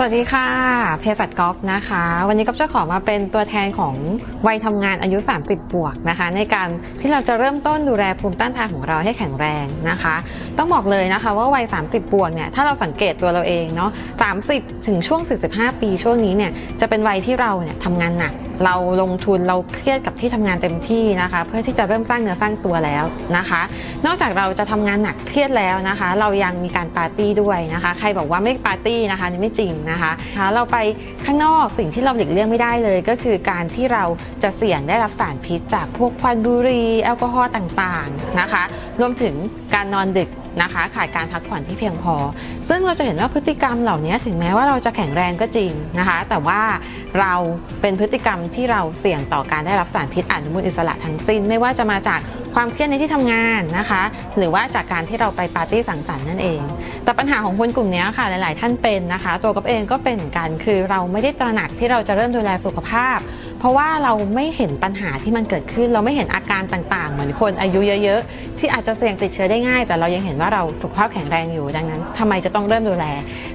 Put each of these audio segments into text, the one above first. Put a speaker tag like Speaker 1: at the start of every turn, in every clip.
Speaker 1: สวัสดีค่ะ เพสัตกอล์ฟนะคะ วันนี้ก็จะขอมาเป็นตัวแทนของวัยทำงานอายุ 30 บวกนะคะ ในการที่เราจะเริ่มต้นดูแลภูมิต้านทานของเราให้แข็งแรงนะคะ ต้องบอกเลยนะคะว่าวัย 30 บวกเนี่ยถ้าเราสังเกตตัวเราเองเนาะ 30 ถึงช่วง 45 ปีช่วงนี้เนี่ยจะเป็นวัยที่เราเนี่ยทำงานหนักเราลงทุนเราเครียดกับที่ทำงานเต็มที่นะคะ เพื่อที่จะเริ่มสร้างเนื้อสร้างตัวแล้วนะคะ นอกจากเราจะทำงานหนักเครียดแล้วนะคะ เรายังมีการปาร์ตี้ด้วยนะคะ ใครบอกว่าไม่ปาร์ตี้นะคะนี่ไม่จริงนะคะเราไปข้างนอกสิ่งที่เราหลีกเลี่ยงไม่ได้เลย ก็คือการที่เราจะเสี่ยงได้รับสารพิษจากพวกควันบุหรี่แอลกอฮอล์ต่างๆนะคะ รวมถึงการนอนดึก นะคะ ขาดการพักผ่อนที่เพียงพอ ซึ่งเราจะเห็นว่าพฤติกรรมเหล่านี้ถึงแม้ว่าเราจะแข็งแรงก็จริงนะคะ แต่ว่าเราเป็นพฤติกรรมที่เราเสี่ยงต่อการได้รับสารพิษอนุมูลอิสระทั้งสิ้น ไม่ว่าจะมาจากความเครียดในที่ทำงานนะคะ หรือว่าจากการที่เราไปปาร์ตี้สังสรรค์นั่นเอง แต่ปัญหาของคนกลุ่มนี้ค่ะหลาย ๆ ท่านเป็นนะคะ ตัวกับเองก็เป็นเหมือนกันคือเราไม่ได้ตระหนักที่เราจะเริ่มดูแลสุขภาพ เพราะว่าเราไม่เห็นปัญหาที่มันเกิดขึ้น เราไม่เห็นอาการต่าง ๆ เหมือนคนอายุเยอะ ๆ ที่อาจจะเสี่ยงติดเชื้อได้ง่าย แต่เรายังเห็นว่าเราสุขภาพแข็งแรงอยู่ดังนั้นทำไมจะต้องเริ่มดูแล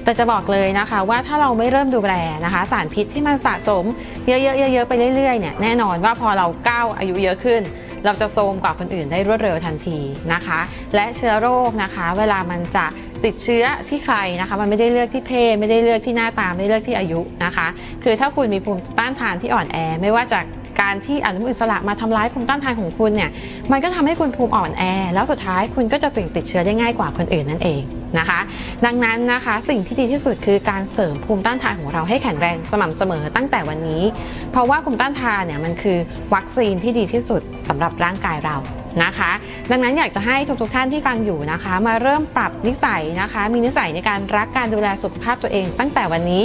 Speaker 1: แต่จะบอกเลยนะคะว่าถ้าเราไม่เริ่มดูแลนะคะ สารพิษที่มันสะสมเยอะๆเยอะๆไปเรื่อยๆเนี่ยแน่นอนว่าพอเราก้าวอายุเยอะขึ้นเราจะโทรมกว่าคนอื่นได้รวดเร็วทันทีนะคะ และเชื้อโรคนะคะ เวลามันจะติดเชื้อที่ใครนะคะ มันไม่ได้เลือกที่เพศไม่ได้เลือกที่หน้าตาไม่ได้เลือกที่อายุนะคะ คือถ้าคุณมีภูมิต้านทานที่อ่อนแอไม่ว่าจาก การที่อนุมูลอิสระมาทำร้ายภูมิต้านทานของคุณเนี่ยมันก็ทำให้คุณภูมิอ่อนแอ แล้วสุดท้ายคุณก็จะเสี่ยงติดเชื้อได้ง่ายกว่าคนอื่นนั่นเองนะคะ ดังนั้นนะคะสิ่งที่ดีที่สุดคือการเสริมภูมิต้านทานของเราให้แข็งแรงสม่ำเสมอตั้งแต่วันนี้ เพราะว่าภูมิต้านทานเนี่ยมันคือวัคซีนที่ดีที่สุดสำหรับร่างกายเรา นะคะ ดังนั้นอยากจะให้ทุกๆท่านที่ฟังอยู่นะคะ มาเริ่มปรับนิสัยนะคะ มีนิสัยในการรักการดูแลสุขภาพตัวเอง ตั้งแต่วันนี้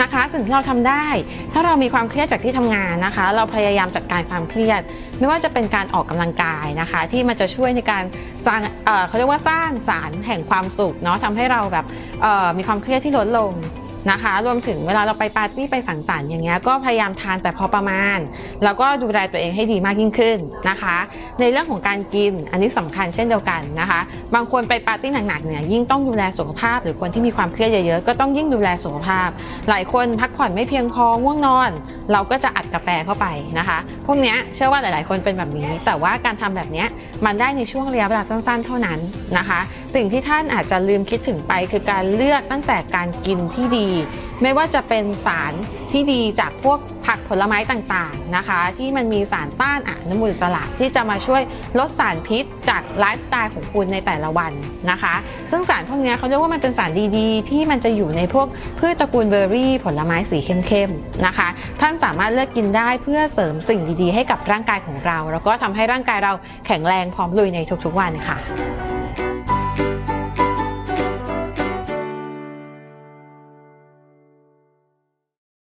Speaker 1: นะคะ สิ่งที่เราทำได้ ถ้าเรามีความเครียดจากที่ทำงานนะคะ เราพยายามจัดการความเครียด ไม่ว่าจะเป็นการออกกำลังกายนะคะ ที่มันจะช่วยในการสร้างเเขาเรียกว่าสร้างสารแห่งความสุขเนาะทำให้เราแบบมีความเครียดที่ลดลง นะคะ รวมถึงเวลาเราไปปาร์ตี้ไปสังสรรค์อย่างเงี้ยก็พยายามทานแต่พอประมาณ แล้วก็ดูแลตัวเองให้ดีมากยิ่งขึ้นนะคะ ในเรื่องของการกินอันนี้สำคัญเช่นเดียวกันนะคะ บางคนไปปาร์ตี้หนักๆเนี่ยยิ่งต้องดูแลสุขภาพ หรือคนที่มีความเครียดเยอะๆก็ต้องยิ่งดูแลสุขภาพ หลายคนพักผ่อนไม่เพียงพอง่วงนอน เราก็จะอัดกาแฟเข้าไปนะคะ พวกเนี้ยเชื่อว่าหลายๆ คนเป็นแบบนี้ แต่ว่าการทำแบบเนี้ยมันได้ในช่วงระยะเวลาสั้น ๆ เท่านั้นนะคะ สิ่งที่ท่านอาจจะลืมคิดถึงไปคือการเลือกตั้งแต่การกินที่ดี ไม่ว่าจะเป็นสารที่ดีจากพวกผักผลไม้ต่างๆนะคะ ที่มันมีสารต้านอนุมูลอิสระที่จะมาช่วยลดสารพิษจากไลฟ์สไตล์ของคุณในแต่ละวันนะคะ ซึ่งสารพวกนี้เขาเรียกว่ามันเป็นสารดีๆ ที่มันจะอยู่ในพวกพืชตระกูลเบอร์รี่ ผลไม้สีเข้มๆนะคะ ท่านสามารถเลือกกินได้เพื่อเสริมสิ่งดีๆ ให้กับร่างกายของเรา แล้วก็ทำให้ร่างกายเราแข็งแรงพร้อมลุยในทุกๆวันค่ะ